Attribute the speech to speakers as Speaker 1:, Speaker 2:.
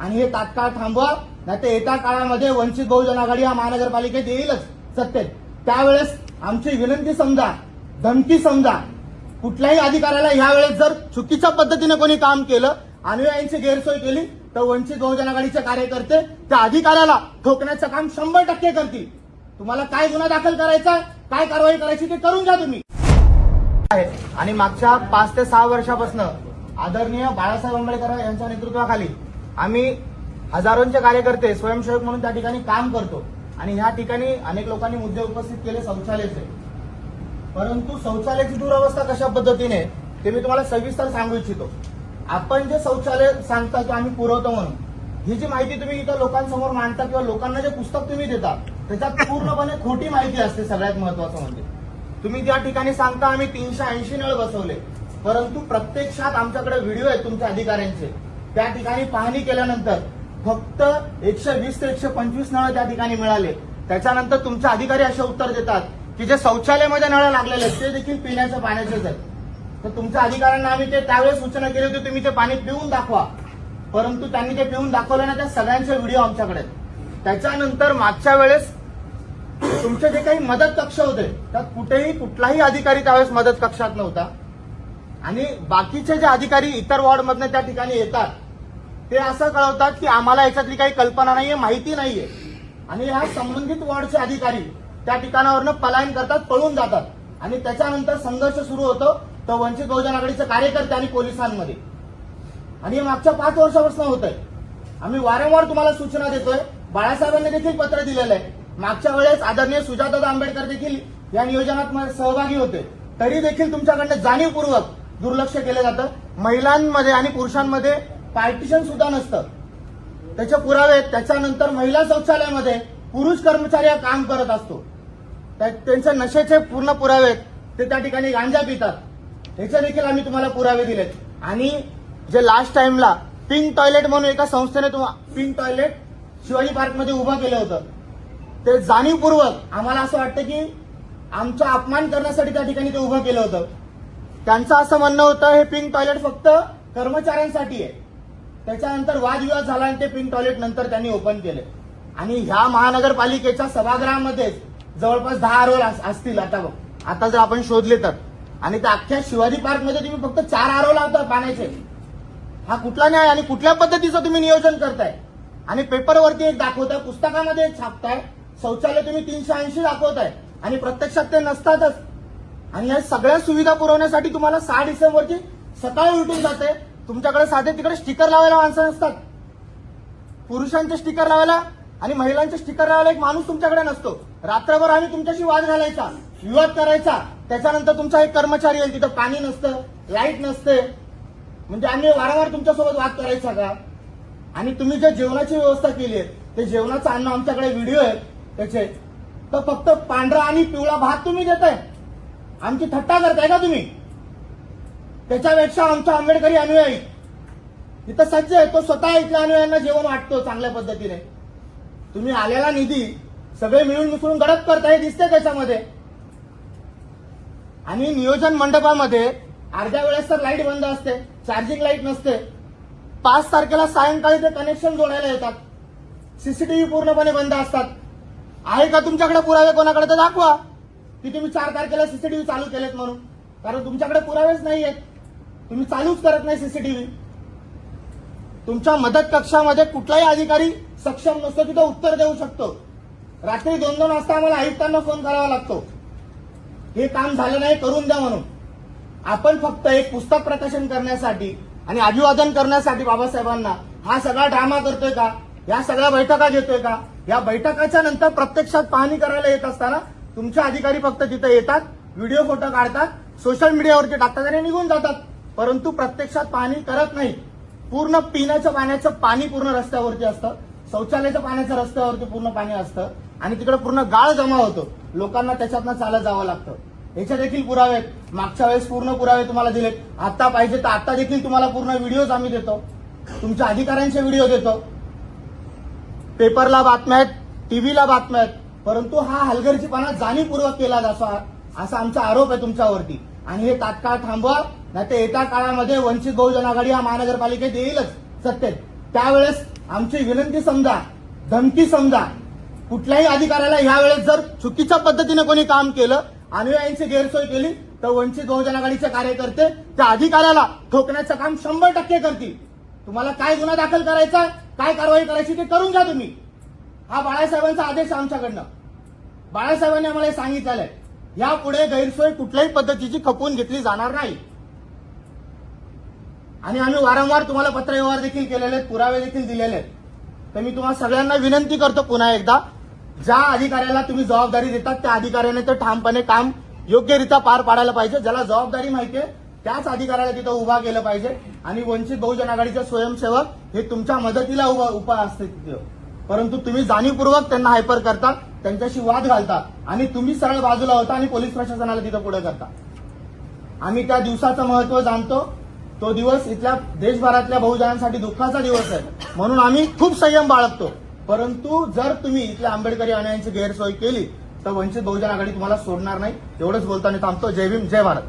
Speaker 1: आणि हे तात्काळ थांबवा नाही तर येत्या काळामध्ये वंचित बहुजन आघाडी हा महानगरपालिकेत येईलच सत्तेत. त्यावेळेस आमची विनंती समजा धमकी समजा कुठल्याही अधिकाऱ्याला यावेळेस जर चुकीच्या पद्धतीने कोणी काम केलं अनुयायांची गैरसोय केली तर वंचित बहुजन आघाडीचे कार्यकर्ते त्या अधिकाऱ्याला ठोकण्याचं काम शंभर टक्के करतील. तुम्हाला काय गुन्हा दाखल करायचा काय कारवाई करायची ते करून घ्या तुम्ही. आहे. आणि मागच्या पाच ते सहा वर्षापासून आदरणीय बाळासाहेब आंबेडकर यांच्या नेतृत्वाखाली आम्ही हजारोंचे कार्यकर्ते स्वयंसेवक म्हणून त्या ठिकाणी काम करतो. आणि ह्या ठिकाणी अनेक लोकांनी मुद्दे उपस्थित केले शौचालयाचे. परंतु शौचालयाची दुरावस्था कशा पद्धतीने ते मी तुम्हाला सविस्तर सांगू इच्छितो. आपण जे शौचालय सांगता की आम्ही पुरवतो म्हणून. ही जी माहिती तुम्ही इथं लोकांसमोर मांडता किंवा लोकांना जे पुस्तक तुम्ही देता त्याच्यात पूर्णपणे खोटी माहिती असते सगळ्यात महत्वाचं म्हणजे. तुम्ही ज्या ठिकाणी सांगता आम्ही तीनशे ऐंशी नळ बसवले. परंतु प्रत्यक्षात आमच्याकडे व्हिडिओ आहेत तुमच्या अधिकाऱ्यांचे. त्या ठिकाणी पाहणी केल्यानंतर फक्त एकशे वीस ते एकशे पंचवीस नळ त्या ठिकाणी मिळाले. त्याच्यानंतर तुमचे अधिकारी असे उत्तर देतात की जे शौचालयामध्ये नळ लागलेले आहेत ते देखील पिण्याच्या पाण्याचेच आहेत. तर तुमच्या अधिकाऱ्यांना आम्ही ते त्यावेळेस सूचना केली होती तुम्ही ते पाणी पिऊन दाखवा. परंतु त्यांनी ते पिऊन दाखवलं ना त्या सगळ्यांचे व्हिडिओ आमच्याकडे त्याच्यानंतर मागच्या वेळेस तुमचे जे काही मदत कक्ष होते त्यात कुठेही कुठलाही अधिकारी त्यावेळेस मदत कक्षात नव्हता. आणि बाकीचे जे अधिकारी इतर वॉर्डमधनं त्या ठिकाणी येतात ते असं कळवतात की आम्हाला याच्यातली काही कल्पना नाहीये माहिती नाहीये. आणि ह्या संबंधित वॉर्डचे अधिकारी त्या ठिकाणावरनं पलायन करतात पळून जातात. आणि त्याच्यानंतर संघर्ष सुरू होतो तर वंचित बहुजन आघाडीचे कार्यकर्ते आणि पोलिसांमध्ये. आणि हे मागच्या पाच वर्षापासून होत आहे आम्ही वारंवार तुम्हाला सूचना देतोय बाळासाहेबांनी देखील पत्र दिलेलं आहे. मागच्या वेळेस आदरणीय सुजाता आंबेडकर देखील या नियोजनात सहभागी होते. तरी देखील तुमच्याकडनं जाणीवपूर्वक दुर्लक्ष केलं जातं. महिलांमध्ये आणि पुरुषांमध्ये पार्टिशन सुद्धा नसतं. त्याचे पुरावे आहेत. त्याच्यानंतर महिला शौचालयामध्ये पुरुष कर्मचारी हा काम करत असतो. त्या- त्यांचे नशेचे पूर्ण पुरावे आहेत. ते त्या ठिकाणी गांजा पितात. ह्याचे देखील आम्ही तुम्हाला पुरावे दिलेत. आणि जे लास्ट टाइमला पिंक टॉयलेट म्हणून एका संस्थेने तुम्हा- पिंक टॉयलेट शिवाजी पार्कमध्ये उभं केलं होतं. ते जाणीवपूर्वक आम्हाला असं वाटतं की आमचा अपमान करण्यासाठी त्या ठिकाणी ते उभं केलं होतं. त्यांचं असं म्हणणं होतं हे पिंक टॉयलेट फक्त कर्मचाऱ्यांसाठी आहे. त्याच्यानंतर वादविवाद झाला आणि ते पिंक टॉयलेट नंतर त्यांनी ओपन केले. आणि ह्या महानगरपालिकेच्या सभागृहामध्ये जवळपास दहा आरोल असतील आता बघ. आता जर आपण शोधले तर. आणि त्या अख्ख्या शिवाजी पार्कमध्ये तुम्ही फक्त चार आरो लावता पाण्याचे. हा कुठला न्याय आणि कुठल्या पद्धतीचं तुम्ही नियोजन करताय? आणि पेपरवरती एक दाखवताय पुस्तकामध्ये एक छापताय शौचालय तुम्ही तीनशे ऐंशी दाखवताय आणि प्रत्यक्षात ते नसतातच. आणि या सगळ्या सुविधा पुरवण्यासाठी तुम्हाला सहा डिसेंबरची सकाळी उठून जाते. तुमच्याकडे साधे तिकडे स्टिकर लावायला माणसं नसतात. पुरुषांचे स्टिकर लावायला आणि महिलांचे स्टिकर लावायला एक माणूस तुमच्याकडे नसतो. रात्रभर आम्ही तुमच्याशी वाद घालायचा विवाद करायचा. त्याच्यानंतर तुमचा एक कर्मचारी येईल तिथं पाणी नसतं लाइट नसते. म्हणजे आम्ही वारंवार तुमच्यासोबत वाद करायचा का? आणि तुम्ही जे जेवणाची व्यवस्था केली आहे ते जेवणाचं अन्न आमच्याकडे व्हिडिओ आहे त्याचे. तर फक्त पांढरा आणि पिवळा भात तुम्ही देताय. आमची थट्टा करताय का तुम्ही? त्याच्यापेक्षा आमचा आंबेडकरी अनुयायी. इथं सज्ज आहे तो स्वतः इथल्या अनुयायांना जेवण वाटतो चांगल्या पद्धतीने. तुम्ही आलेला निधी सगळे मिळून मिसळून गडप करता हे दिसते त्याच्यामध्ये. आणि नियोजन मंडपामध्ये अर्ध्या वेळेस तर लाइट बंद असते चार्जिंग लाइट नसते. पाच तारखेला सायंकाळी ते कनेक्शन जोडायला येतात. सीसीटीव्ही पूर्णपणे बंद असतात. आहे का तुमच्याकडे पुरावे? कोणाकडे? तर दाखवा. की तुम्ही चार तारखेला सीसीटीव्ही चालू केलेत म्हणून. कारण तुमच्याकडे पुरावेच नाही आहेत तुम्ही चालूच करत नाही सीसीटीव्ही तुमच्या मदत कक्षामध्ये कुठलाही अधिकारी सक्षम नसतो तिथं उत्तर देऊ शकतो. रात्री दोन दोन वाजता आम्हाला आयुक्तांना फोन करावा लागतो. हे काम झालं नाही करून द्या म्हणून. आपण फक्त एक पुस्तक प्रकाशन करण्यासाठी आणि अभिवादन करण्यासाठी बाबासाहेबांना हा सगळा ड्रामा करतोय का? या सगळ्या बैठका घेतोय का? या बैठकाच्या नंतर प्रत्यक्षात पाहणी करायला येत असताना तुमचे अधिकारी फक्त तिथे येतात व्हिडिओ फोटो काढतात सोशल मीडियावरती टाकतात आणि निघून जातात. परंतु प्रत्यक्षात पाणी करत नाही. पूर्ण पिण्याच्या पाण्याचं पाणी पूर्ण रस्त्यावरती असतं. शौचालयाच्या पाण्याचं रस्त्यावरती पूर्ण पाणी असतं. आणि तिकडे पूर्ण गाळ जमा होतो. लोकांना त्याच्यातनं चालत जावं लागतं. याचे देखील पुरावे आहेत. मागच्या वेळेस पूर्ण पुरावे तुम्हाला दिलेत. आता पाहिजे तर आता देखील तुम्हाला पूर्ण व्हिडिओज आम्ही देतो. तुमच्या अधिकाऱ्यांचे व्हिडिओ देतो. पेपरला बातम्या आहेत. टीव्हीला बातम्या आहेत. परंतु हा हलगर्जीपणा जाणीवपूर्वक केला जातो. असा आमचा आरोप आहे तुमच्यावरती. आणि हे तात्काळ थांबवा. नाही तर येत्या काळामध्ये वंचित बहुजन आघाडी हा महानगरपालिकेत येईलच सत्तेत. त्यावेळेस आमची विनंती समजा धमकी समजा कुठल्याही अधिकाऱ्याला यावेळेस जर चुकीच्या पद्धतीने कोणी काम केलं अनुयायांची गैरसोय केली तर वंचित बहुजन आघाडीचे कार्यकर्ते त्या अधिकाऱ्याला ठोकण्याचं काम शंभर टक्के करतील. तुम्हाला काय गुन्हा दाखल करायचा काय कारवाई करायची ते करून घ्या तुम्ही. हा बाळासाहेबांचा आदेश आमच्याकडनं. बाळासाहेबांनी आम्हाला सांगितलेलं आहे यापुढे गैरसोय कुठल्याही पद्धतीची खपवून घेतली जाणार नाही. आणि आम्ही वारंवार तुम्हाला पत्रव्यवहार देखील केलेले आहेत पुरावे देखील दिलेले आहेत. तर मी तुम्हाला सगळ्यांना विनंती करतो पुन्हा एकदा ज्या अधिकाऱ्याला तुम्ही जबाबदारी देतात त्या अधिकाऱ्याने तर ठामपणे काम योग्यरित्या पार पाडायला पाहिजे. ज्याला जबाबदारी माहितीये त्याच अधिकाऱ्याला तिथं उभा केलं पाहिजे. आणि वंचित बहुजन आघाडीचे स्वयंसेवक हे तुमच्या मदतीला उभा उभा असते तिथे. परंतु तुम्ही जाणीवपूर्वक त्यांना हायपर करता त्यांच्याशी वाद घालता आणि तुम्ही सरळ बाजूला होता आणि पोलीस प्रशासनाला तिथं पुढे करता. आम्ही त्या दिवसाचं महत्त्व जाणतो. तो दिवस इथल्या देशभरातल्या बहुजनांसाठी दुःखाचा दिवस आहे. म्हणून आम्ही खूप संयम बाळगतो. परंतु जर तुम्ही इथल्या आंबेडकरी आणायची गैरसोय केली तर वंचित बहुजन आघाडी तुम्हाला सोडणार नाही. एवढंच बोलताना थांबतो. जय भीम जय भारत.